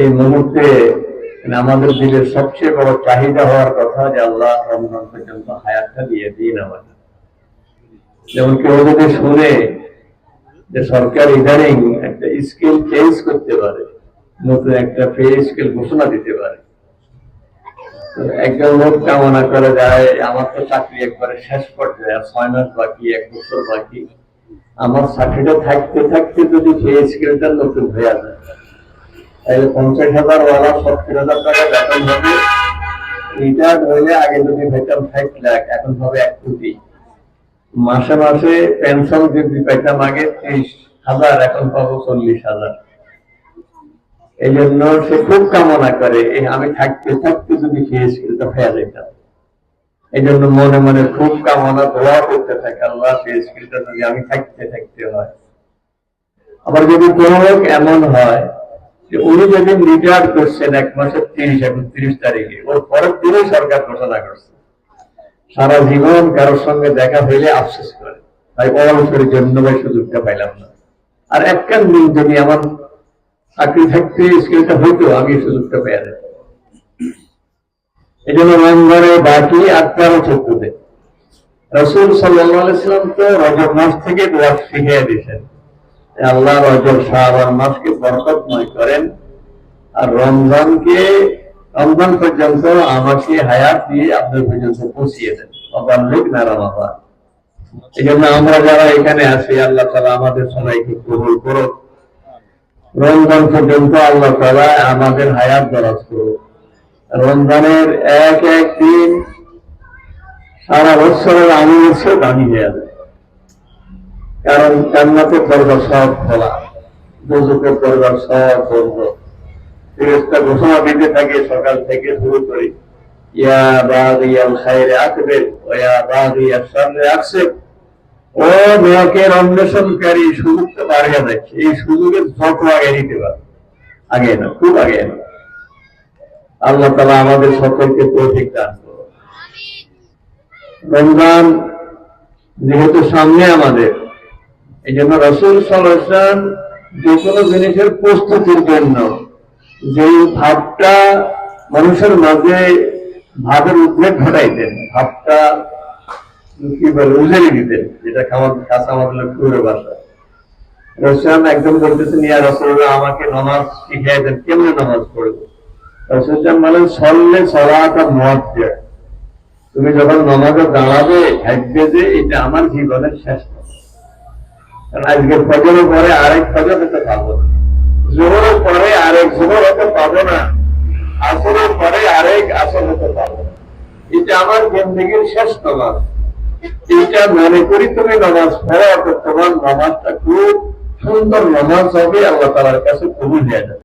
এই মুহূর্তে মানে আমাদের দিলের সবচেয়ে বড় চাহিদা হওয়ার কথা যে আল্লাহ রমজান পর্যন্ত হায়াতটা দিয়ে দিন আমাদের। যেমন কেউ যদি শুনে যে সরকার ইদানিং একটা স্কিল চেঞ্জ করতে পারে, নতুন একটা পে স্কেল ঘোষণা দিতে পারে। একজন লোক কামনা করে যায়, আমার তো চাকরি একবারে শেষ পর্যায়ে ছয় মাস বাকি, এক বছর বাকি। আমার চাকরিটা থাকতে থাকতে যদি পে স্কেলটা নতুন হয়ে যায় তাহলে পঞ্চাশ হাজার ওয়ালা সত্তর হাজার টাকা বেতন হবে। রিটায়ার্ড হইলে আগে যদি লাখ, এখন হবে এক কোটি। মাসে মাসে পেনশন যদি আগে হাজার, এখন পাবো চল্লিশ হাজার। এই জন্য সে খুব কামনা করে আমি থাকতে থাকতে যদি হয়ে যেতাম এই জন্য মনে মনে খুব কামনা, দোয়া করতে থাকে আল্লাহ আমি থাকতে থাকতে হয়। আবার যদি কোনো এমন হয় উনি যেদিন রিটায়ার করছেন এক মাসের তিরিশ একত্রিশ তারিখে। ওর পরের দিনই সরকার ঘোষণা করছে। সারা জীবন কারোর সঙ্গে দেখা হইলে আফসোস করে। তাই অবসরের জন্য ভাই সুযোগটা পাইলাম না। আর একখান দিন যদি আমার চাকরি থাকতে স্কিলটা হইতো, আমি সুযোগটা পেয়ে যেতাম। এই জন্য রমজানে বাকি আর তেরো চোদ্দতে। রসুল সাল্লাম তো রজব মাস থেকে দোয়া শিখিয়ে দিয়েছেন। আল্লাহ রজব শাহবান মাসকে বরকতময় করেন। আর রমজানকে, রমজান পর্যন্ত আমাকে হায়াত দিয়ে আপনার পর্যন্ত পৌঁছিয়ে দেন। অবাল্লিক না রমাবান এই জন্য আমরা যারা এখানে আছি, আল্লাহ তালা আমাদের সবাইকে কবুল করুক। রমজান পর্যন্ত আল্লাহ তালা আমাদের হায়াত দরাজ করুক। রমজানের এক এক দিন সারা বছরের চেয়েও দামি হয়ে যাবে কারণ জান্নাতের দরজা সব খোলা দুজকের দরজা সব বন্ধ। ফেরেশতা ঘোষণা দিতে থাকে সকাল থেকে শুরু করে, ইয়া বাগিয়াল খায়রে আকবের, ও ইয়া বাগিয়াল শাররে আকসেব ও মেয়েকের অন্বেষণকারী সুযোগ তো বাড়িয়ে যাচ্ছে এই সুযোগের যত আগে নিতে পারে। আগে না, খুব আগে না। আল্লাহ তালা আমাদের সকলকে তৌফিক দান করুন। রমজান যেহেতু সামনে আমাদের এই জন্য রসুল সাল্লাম যে কোনো জিনিসের প্রস্তুতির জন্য যে ভাবটা মানুষের মাঝে ভাবের উদ্বেগ ঘটাইতেন, ভাবটা কি বলে উজেরে দিতেন, যেটা খাওয়ার কাঁচা আমাদের পুরো ভাষা রসুলাম একদম বলতেছেন, ইয়া রসুল্লাহ আমাকে নামাজ শিখিয়ে দেন, কেমনে নামাজ পড়ব? রসুলাম বলেন, সল্লে সলাটা মত তুমি যখন নামাজে দাঁড়াবে, থাকবে যে, এটা আমার জীবনের শেষ নামাজ। আজকে ফজর পরে আরেক ফজর হতে পাবো না। জোহরের পরে আরেক জোহর হতে পাবো না। আসরের পরে আরেক আসর হতে পাবো এটা আমার জিন্দগির শেষ নামাজ। এটা মনে করি তুমি নমাজ পড়ো তোমার নমাজটা খুব সুন্দর নমাজ হবে, আল্লাহ তালার কাছে কবুল যাবে।